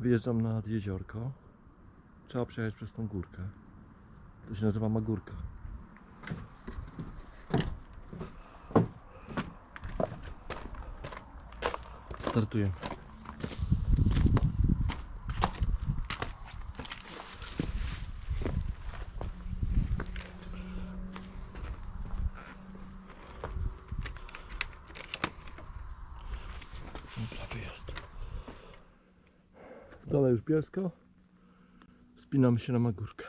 Wyjeżdżam nad jeziorko. Trzeba przejechać przez tą górkę. To się nazywa Magórka. Startujemy. Dobra, wyjazd. Dole już Bielsko. Spinamy się na Magórkę.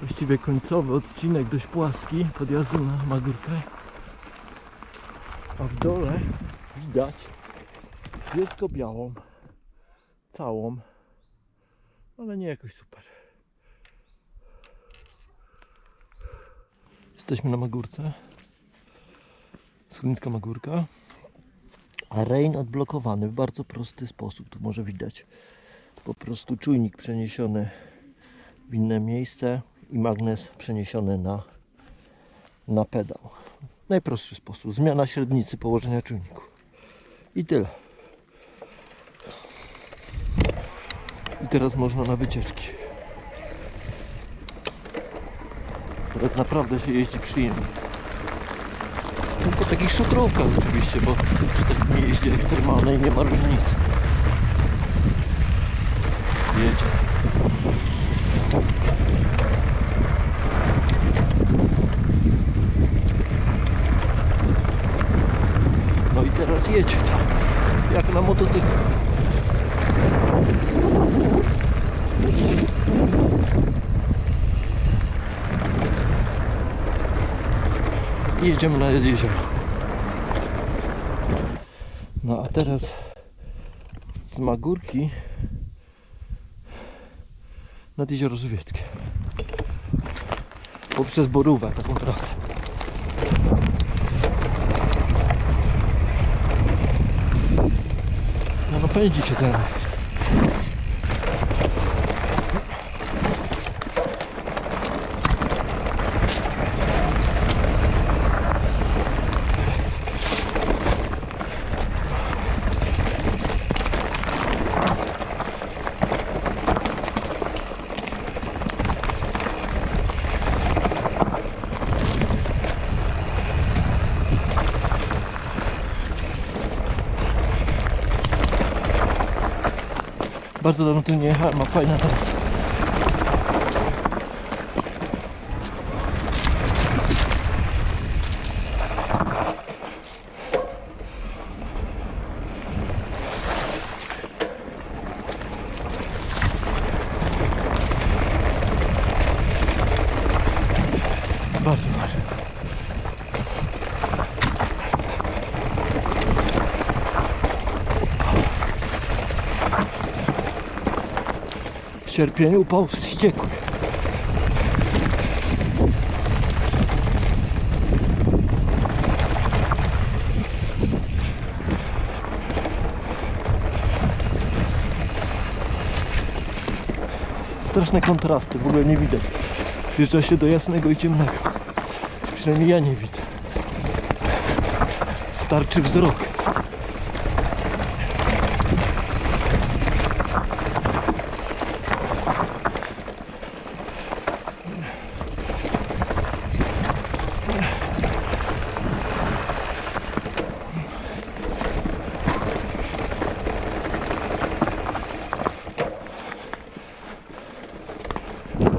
Właściwie końcowy odcinek dość płaski podjazdu na Magórkę. A w dole widać bielsko-białą, całą, ale nie jakoś super. Jesteśmy na Magórce. Scholińska Magórka. A rein odblokowany w bardzo prosty sposób. Tu może widać po prostu czujnik przeniesiony w inne miejsce i magnes przeniesiony na, na pedał. Najprostszy sposób. Zmiana średnicy położenia czujniku. I tyle. I teraz można na wycieczki. Teraz naprawdę się jeździ przyjemnie. Po takich szutrówkach oczywiście, bo przy takim jeździe ekstremalnej nie ma różnicy. Jedzie. No i teraz jedzie tam, jak na motocyklu. I jedziemy na jezioro. No a teraz z Magórki nad Jezioro Żywieckie. Poprzez Borówę, taką trasę. No, no pędzi się ten. Bardzo dawno tu nie jechałem, a fajna trasa. Bardzo ładnie. Sierpień upał wściekły. Straszne kontrasty, w ogóle nie widać. Wjeżdża się do jasnego i ciemnego. Przynajmniej ja nie widzę. Starczy wzrok.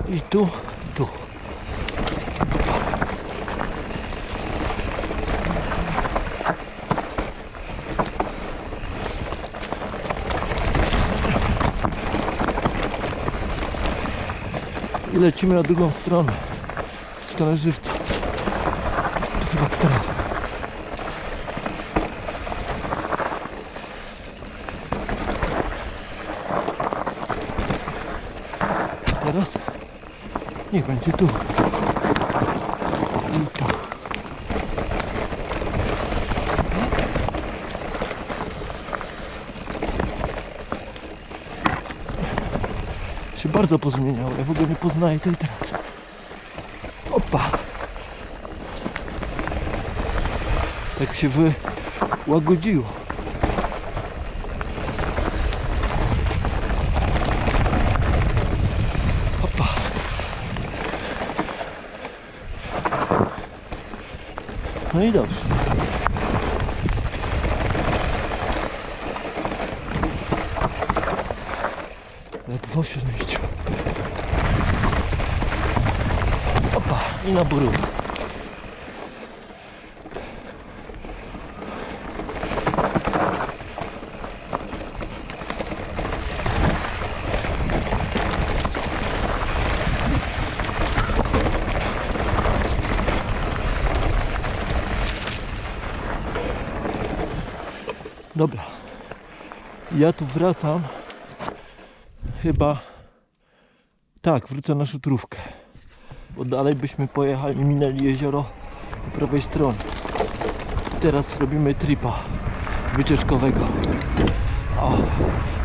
I tu, tu. I lecimy na drugą stronę. W stronę żywca. To chyba która? Teraz niech będzie tu. Się bardzo pozmieniało. Ja w ogóle nie poznaję tej trasy. Opa! Tak się wy, łagodziło. Opa. No i dobrze. Ledwo się zmieścił. Opa, i na buru. Dobra. Ja tu wracam. Chyba. Tak, wrócę na szutrówkę. Bo dalej byśmy pojechali, minęli jezioro po prawej stronie. Teraz robimy tripa wycieczkowego. O,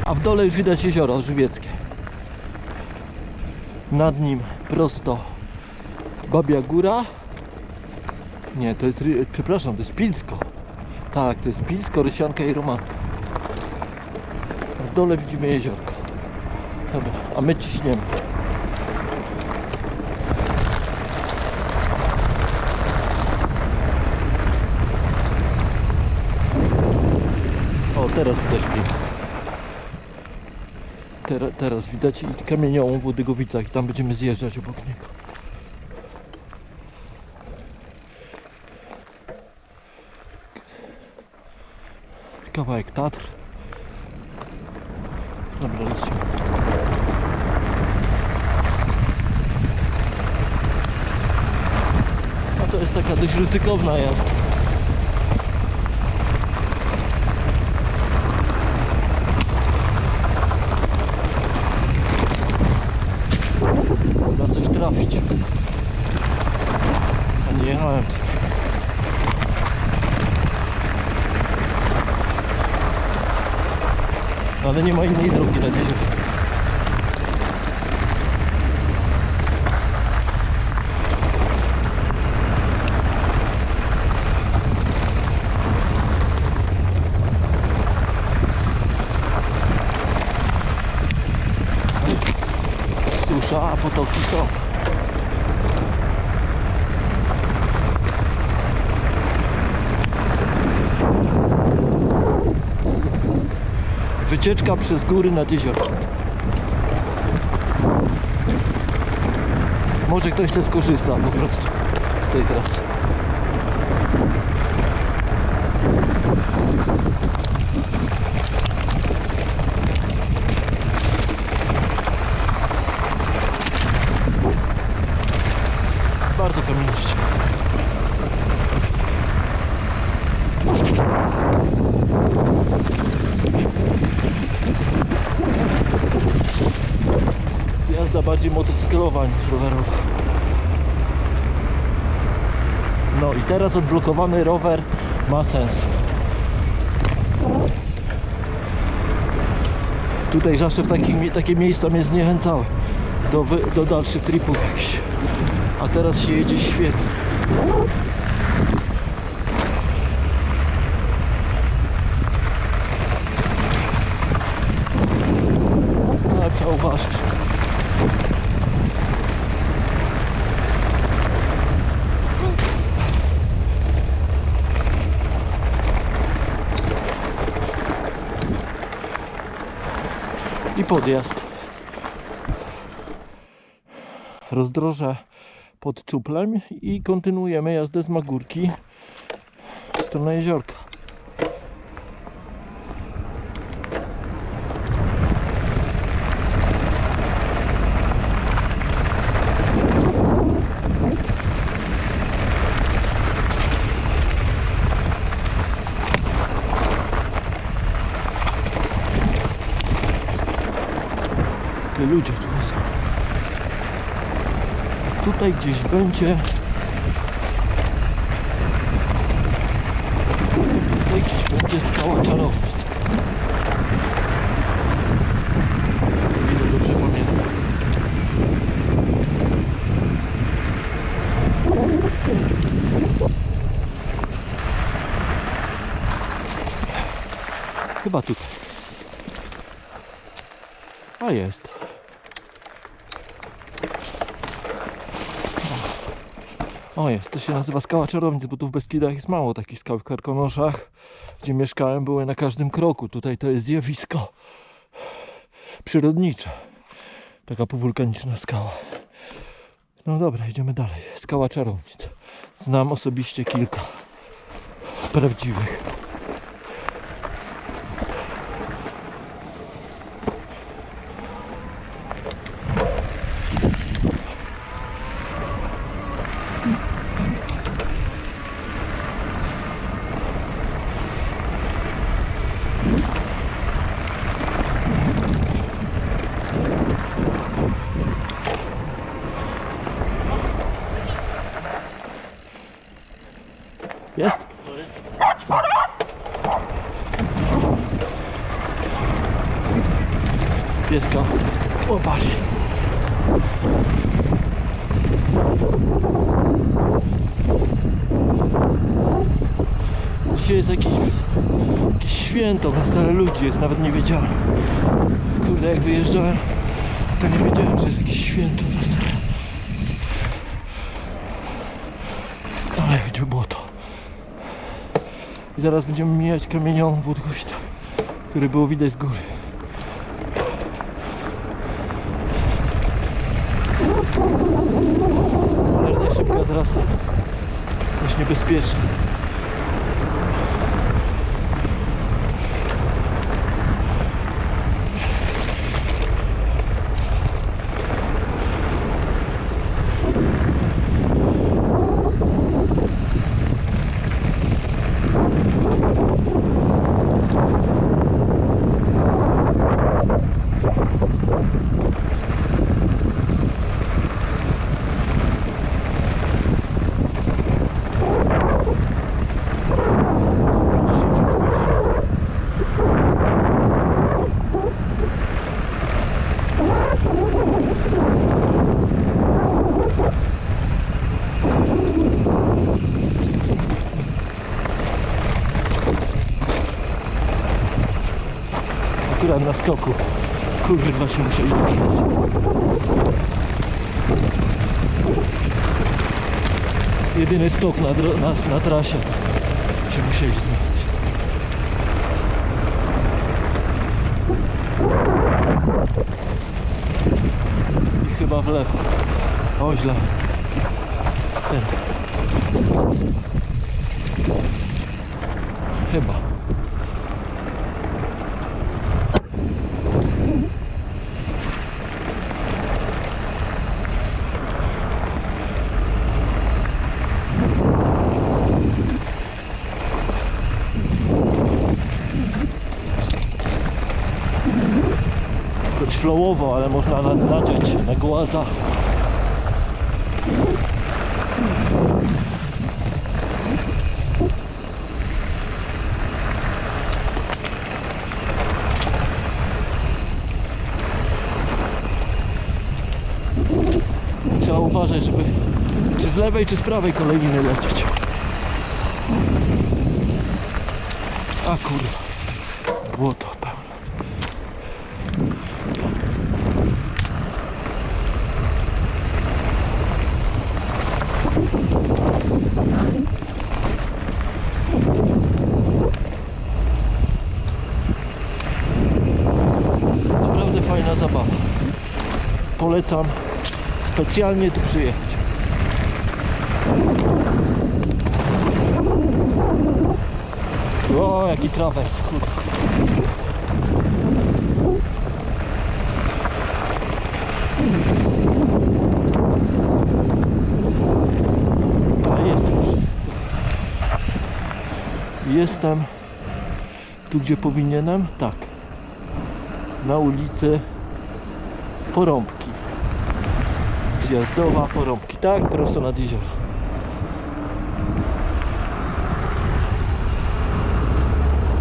a w dole już widać jezioro żywieckie. Nad nim prosto Babia Góra. Nie, to jest, przepraszam, to jest Pilsko. Tak, to jest Pilsko, Rysianka i Romanka. W dole widzimy jeziorko. Dobra, a my ciśniemy. Teraz widać pięknie. Teraz, widać i kamieniołom w Łodygowicach i tam będziemy zjeżdżać obok niego. Kawałek Tatr. Dobra, lecimy. To jest taka dość ryzykowna jazda. Trzeba coś trafić. A nie jechałem tu. Nie ma innej drogi na jezioro. Susza, potoki są. Wycieczka przez góry nad jezioro. Może ktoś chce skorzysta po prostu z tej trasy. Bardzo kamieniście. Bardziej motocyklowa niż rowerowa. No i teraz odblokowany rower ma sens. Tutaj zawsze w takich, mie- takie miejsca mnie zniechęcały do, do dalszych tripów. A teraz się jedzie świetnie. A trzeba uważać. I podjazd. Rozdroże pod czuplem i kontynuujemy jazdę z Magórki w stronę jeziorka. Te ludzie tu chodzą. Gdzieś będzie Tutaj gdzieś będzie skała czarownic. Ile dobrze pamiętam. Chyba tutaj. A jest. O jest, to się nazywa skała czarownic, bo tu w Beskidach jest mało takich skał w Karkonoszach, gdzie mieszkałem, były na każdym kroku. Tutaj to jest zjawisko przyrodnicze. Taka półwulkaniczna skała. No dobra, idziemy dalej. Skała czarownic. Znam osobiście kilka prawdziwych. Jest? Pieska. O, patrz. Dzisiaj jest jakieś, święto, na stare ludzi jest, nawet nie wiedziałem. Kurde, jak wyjeżdżałem, to nie wiedziałem, że jest jakieś święto stare. Ale gdzie błoto. I zaraz będziemy mijać kamieniołom w Łodkowicach, który było widać z góry. Cholernie szybka trasa. Dość niebezpieczna. Akurat na skoku. Kurwa się musieli zatrzymać. Jedyny skok na, na, na trasie się musieli znaleźć. I chyba w lewo. O źle. Chyba. Flowowo, ale można na- nadziać na głazach. Trzeba uważać, żeby czy z lewej, czy z prawej kolejny lecieć. A kurwa, błoto pełne. Naprawdę fajna zabawa. Polecam specjalnie tu przyjechać. O, jaki trawers, kurwa. A, jest już. Jestem tu, gdzie powinienem? Tak. Na ulicy Porąbki. Zjazdowa Porąbki. Tak, prosto nad jezioro.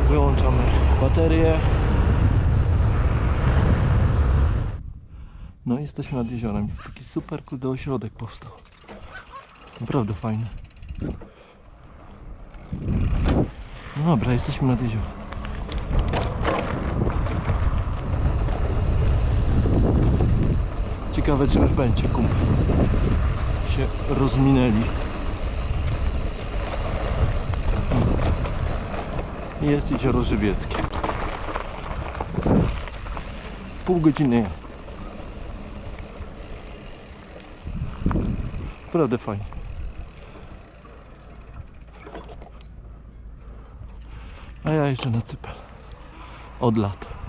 Wyłączamy baterię. No i jesteśmy nad jeziorem. Taki super kurde ośrodek powstał. Naprawdę fajny. No dobra, jesteśmy nad jeziorem. Ciekawe czy już będzie kumpel. Się rozminęli. Jest jezioro żywieckie. Pół godziny jest. Naprawdę fajnie. A ja jeszcze na Cypel. Od lat.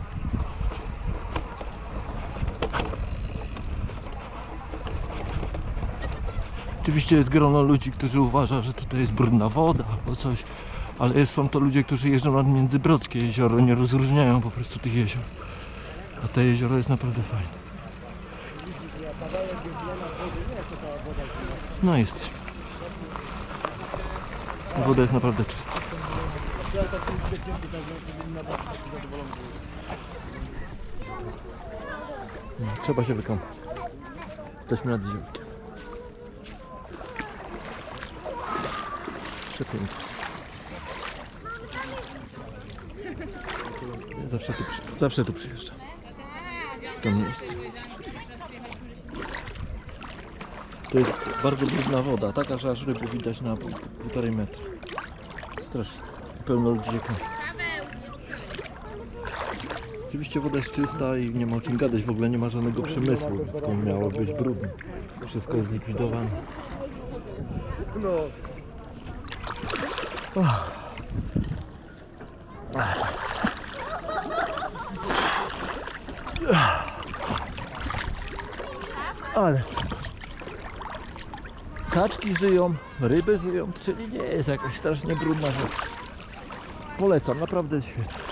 Oczywiście jest grono ludzi, którzy uważa, że tutaj jest brudna woda albo coś, ale są to ludzie, którzy jeżdżą nad Międzybrodzkie jezioro, nie rozróżniają po prostu tych jezior. A to jezioro jest naprawdę fajne. No jesteśmy. Woda jest naprawdę czysta. No, trzeba się wykąpać. Jesteśmy nad jeziorkiem. Zawsze tu, zawsze tu przyjeżdżam. To miejsce. To jest bardzo brudna woda, taka, że aż ryby widać na pół- półtorej metra. Strasznie. Pełno ludzi. Oczywiście woda jest czysta i nie ma o czym gadać, w ogóle nie ma żadnego przemysłu, skąd miało być brudno. Wszystko jest zlikwidowane. Ale. Kaczki żyją, ryby żyją, czyli nie jest jakaś strasznie brudna rzecz. Polecam, naprawdę jest świetnie.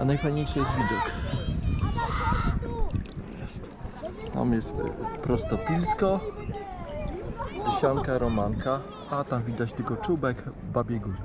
A najfajniejszy jest widok. Jest. Tam jest e, prostopilsko, Sianka, Romanka, a tam widać tylko czubek Babie Góry.